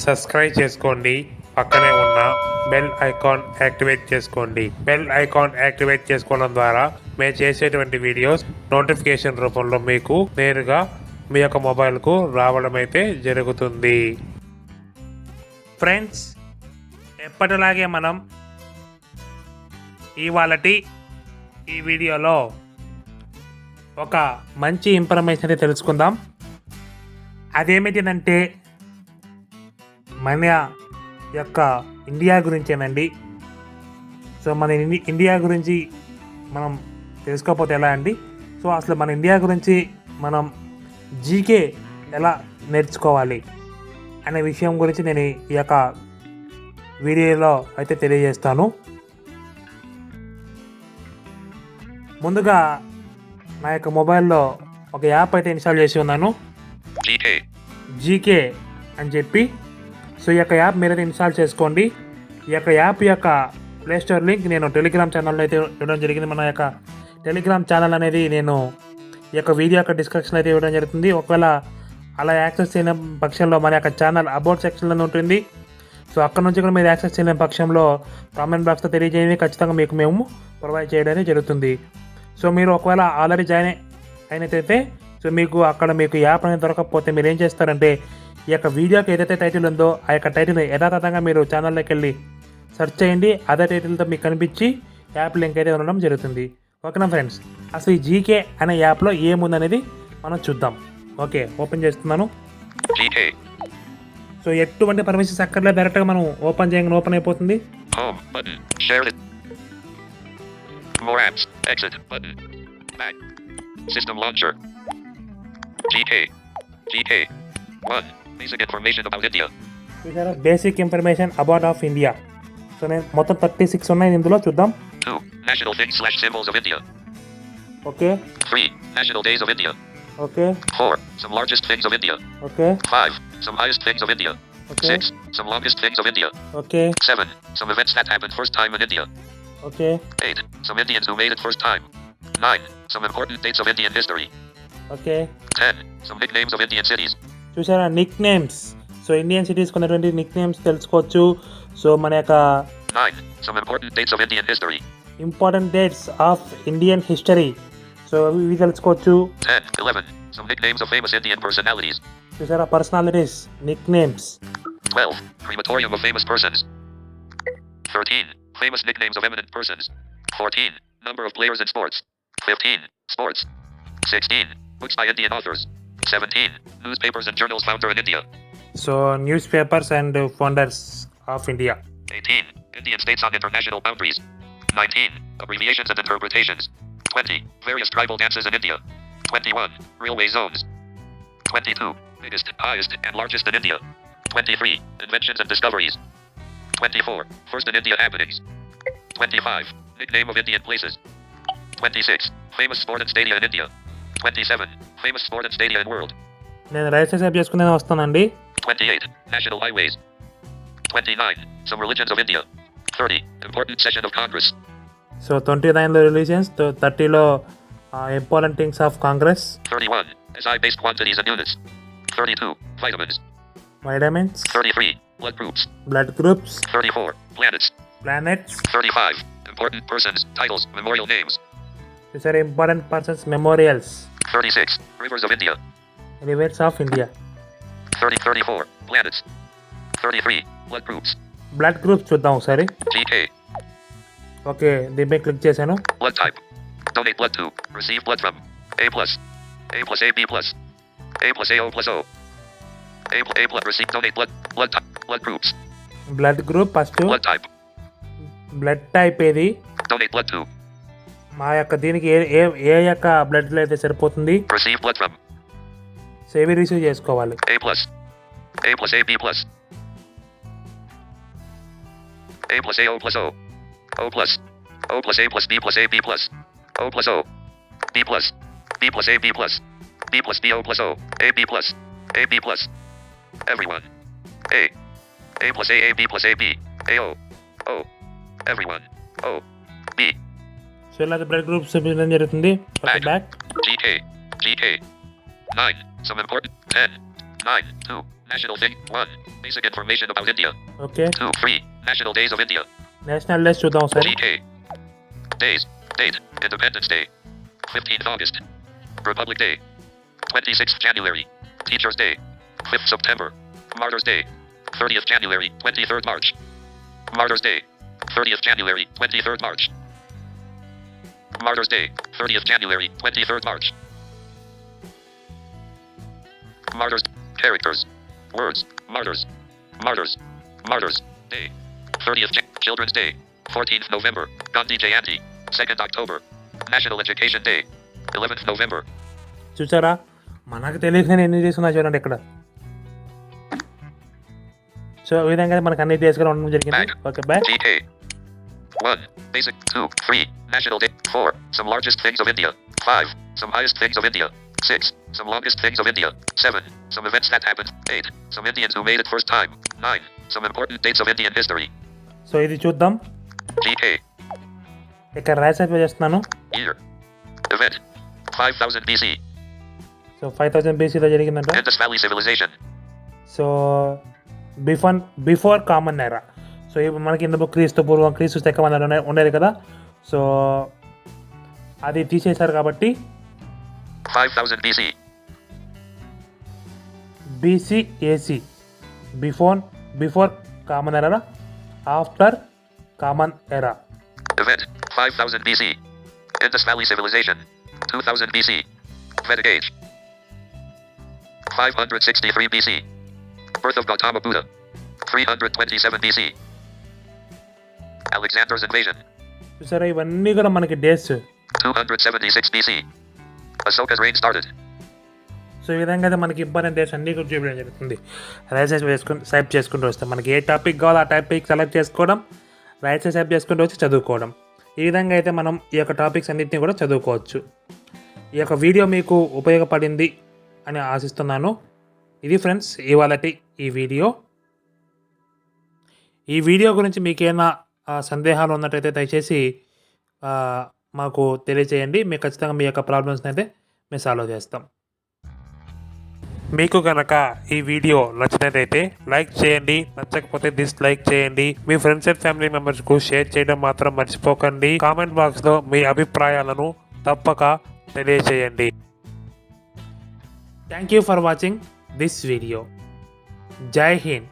Subscribe చేసుకోండి. పక్కనే ఉన్న బెల్ ఐకాన్ యాక్టివేట్ చేసుకోండి. బెల్ ఐకాన్ యాక్టివేట్ చేసుకోవడం ద్వారా మేము చేసేటువంటి వీడియోస్ నోటిఫికేషన్ రూపంలో మీకు నేరుగా మీ యొక్క మొబైల్కు రావడం అయితే జరుగుతుంది. ఫ్రెండ్స్ ఎప్పటిలాగే మనం ఇవాళటి ఈ వీడియోలో ఒక మంచి ఇన్ఫర్మేషన్ అయితే తెలుసుకుందాం. అదేమిటిదంటే మన యొక్క ఇండియా గురించేనండి. సో మన ఇండి- ఇండియా గురించి మనం తెలుసుకోకపోతే ఎలా అండి? సో అసలు మన ఇండియా గురించి మనం జీకే ఎలా నేర్చుకోవాలి అనే విషయం గురించి నేను ఈ యొక్క వీడియోలో అయితే తెలియజేస్తాను. ముందుగా నా యొక్క మొబైల్లో ఒక యాప్ అయితే ఇన్స్టాల్ చేసి ఉన్నాను. జీకే అని చెప్పి సో ఈ యొక్క యాప్ మీరైతే ఇన్స్టాల్ చేసుకోండి. ఈ యొక్క యాప్ యొక్క ప్లేస్టోర్ లింక్ నేను టెలిగ్రామ్ ఛానల్లో అయితే ఇవ్వడం జరిగింది. మన యొక్క టెలిగ్రామ్ ఛానల్ అనేది నేను ఈ యొక్క వీడియో యొక్క డిస్క్రిప్షన్ అయితే ఇవ్వడం జరుగుతుంది. ఒకవేళ అలా యాక్సెస్ చేయని పక్షంలో మన యొక్క ఛానల్ అబౌట్ సెక్షన్లో ఉంటుంది. సో అక్కడ నుంచి కూడా మీరు యాక్సెస్ చేయలేని పక్షంలో కామెంట్ బాక్స్లో తెలియజేయండి. ఖచ్చితంగా మీకు మేము ప్రొవైడ్ చేయడం జరుగుతుంది. సో మీరు ఒకవేళ ఆల్రెడీ జాయిన్ అయినట్టయితే సో మీకు అక్కడ మీకు యాప్ అనేది దొరకకపోతే మీరు ఏం చేస్తారంటే ఈ యొక్క వీడియోకి ఏదైతే టైటిల్ ఉందో ఆ యొక్క టైటిల్ యథాతథంగా మీరు ఛానల్లోకి వెళ్ళి సెర్చ్ చేయండి అదే టైటిల్తో మీకు కనిపించి యాప్ లింక్ అయితే ఉండడం జరుగుతుంది ఓకేనా ఫ్రెండ్స్ అసలు ఈ జీకే అనే యాప్లో ఏముందనేది మనం చూద్దాం ఓకే ఓపెన్ చేస్తున్నాను. సో ఎటువంటి పర్మిషన్స్ అక్కర్లేదు డైరెక్ట్గా మనం ఓపెన్ చేయగానే ఓపెన్ అయిపోతుంది. More apps. Exit. Button. Back. System launcher. GK. GK. 1. Basic information about India. చూసారా basic information about of India so నేను మొత్తం థర్టీ సిక్స్ ఉన్నాయి ఇందులో చూద్దాం 2. National things slash symbols of India. Okay 3. National days of India. Okay 4. Some largest things of India. Okay 5. Some highest things of India. Okay 6. Some longest things of India. Okay 7. Some events that happened first time in India. Okay 8. Some Indians who made it first time. 9. Some important dates of Indian history. Okay 10. Some nicknames of Indian cities. చూసారా nicknames so Indian cities కొన్నటువంటి nick names తెలుసుకోవచ్చు so మన యొక్క 9. Some important dates of Indian history. Important dates of Indian history so ఇవి తెలుసుకోవచ్చు 10. 11. Some nicknames of famous Indian personalities. చూసారా personalities nicknames 12. Crematorium of famous persons. 13. Famous nicknames of eminent persons. 14. Number of players in sports. 15. Sports. 16. Books by Indian authors. 17. Newspapers and journals founder in India. So, newspapers and founders of India. 18. Indian states on international boundaries. 19. Abbreviations and interpretations. 20. Various tribal dances in India. 21. Railway zones. 22. Biggest, highest, and largest in India. 23. Inventions and discoveries. 24. First in India happenings. 25. Nickname of Indian places. 26. Famous sport and stadia in India. 27. Famous sport and stadia in world. నేను right side చేసుకునే వస్తానండి 28. National highways. 29. Some religions of India. 30. Important session of Congress. So twenty నైన్లో religions థర్టీలో important things of Congress 31. SI based quantities and units. 32. Vitamins. Vitamins 33. Blood groups. Blood groups 34. Planets. Planets 35. Important persons, titles, memorial names. చూసారా important persons memorials 36. Rivers of India. Rivers of India 30. 34. Planets. 33. Blood groups. Blood groups చూద్దాం ఒకసారి GK. Okay దీనిపై click చేశాను Blood type. Donate blood to. Receive blood from. A plus. A plus A B plus. A plus A O plus O. A, pl- A plus receive donate blood. Blood type. Blood groups. Blood group first Blood type. Blood type ఏది Donate blood to. మా యొక్క దీనికి ఏ ఏ ఏ యొక్క బ్లడ్లో అయితే సరిపోతుంది Receive blood from. So ఏవి receive చేసుకోవాలి A plus. A plus A B plus. A plus A O plus O. O plus. O plus A plus B plus A B plus. O plus O. B plus. B plus A B plus. B plus B O plus O. A B plus. A B plus. Everyone. A. A plus A A B plus A B. A O. O. Everyone. O. B. So ఇలా blood groups చూపించడం జరుగుతుంది okay back GK. GK. 9. Some important. 10. 9. 2. National thing. 1. Basic information about India. Okay 2. Free. National days of India. National days చూద్దాం ఒకసారి GK. Days. Date. Independence Day. 15th August. Republic Day. 26th January. Teachers Day. 5th September. Martyrs Day. 30th January. 23rd March. Martyrs Day. 30th January. 23rd March. Martyrs Day. 30th January. 23rd March. Martyrs. Characters. Words. Martyrs. Martyrs. Martyrs. Day. 30th Jan- Children's Day. 14th November. Gandhi Jayanti. 2nd October. National Education Day. 11th November. చూసారా మనకు తెలియక ఎన్ని days ఉన్నాయి చూడండి ఇక్కడ so ఈ విధంగా మనకు అన్ని డేస్ కూడా ఉండడం జరిగింది okay bye. 1. Basic. 2. 3. National Day. 4. Some largest things of India. 5. Some highest things of India. 6. Some longest things of India. 7. Some events that happened. 8. Some Indians who made it first time. 9. Some important dates of Indian history. So ఇది చూద్దాం GK. ఇక్కడ right side చేస్తున్నాను Year. Event. 5000 BC. So five thousand బీసీలో జరిగిందంట Indus Valley Civilization. So before before common era So ఇప్పుడు మనకి ఇందులో క్రీస్తు పూర్వం క్రీస్తు శకం అనేది ఉండే- ఉండేది కదా సో అది తీసేశారు కాబట్టి 5000 BC. BC AC before before common era after common era Event 5000 BC. Indus Valley Civilization 2000 BC. Vedic Age 563 BC. Birth of Gautama Buddha 327 BC. Alexander's invasion. చూసారా? ఇవన్నీ కూడా మనకి dates 276 BC. Ahsoka's reign started. So ఈ విధంగా అయితే మనకి important dates అన్నీ కూడా చూపించడం జరుగుతుంది. రైట్ సైడ్ చేసుకుని సైప్ చేసుకుంటూ వస్తాం. మనకి ఏ టాపిక్ కావాలో ఆ టాపిక్ సెలెక్ట్ చేసుకోవడం రైట్ సైడ్ సైప్ చేసుకుంటూ వచ్చి చదువుకోవడం. ఈ విధంగా అయితే మనం ఈ యొక్క టాపిక్స్ అన్నింటినీ కూడా చదువుకోవచ్చు. ఈ యొక్క వీడియో మీకు ఉపయోగపడింది అని ఆశిస్తున్నాను. ఇది ఫ్రెండ్స్ ఇవాళ ఈ వీడియో ఈ వీడియో గురించి మీకేమైనా సందేహాలు ఉన్నట్టయితే దయచేసి మాకు తెలియజేయండి. మేము ఖచ్చితంగా మీ యొక్క ప్రాబ్లమ్స్ని అయితే మేము సాల్వ్ చేస్తాం. మీకు కనుక ఈ వీడియో నచ్చినట్లయితే లైక్ చేయండి. నచ్చకపోతే డిస్లైక్ చేయండి. మీ ఫ్రెండ్స్ అండ్ ఫ్యామిలీ మెంబర్స్కు షేర్ చేయడం మాత్రం మర్చిపోకండి. కామెంట్ బాక్స్లో మీ అభిప్రాయాలను తప్పక తెలియజేయండి. Thank you for watching this video జై హింద్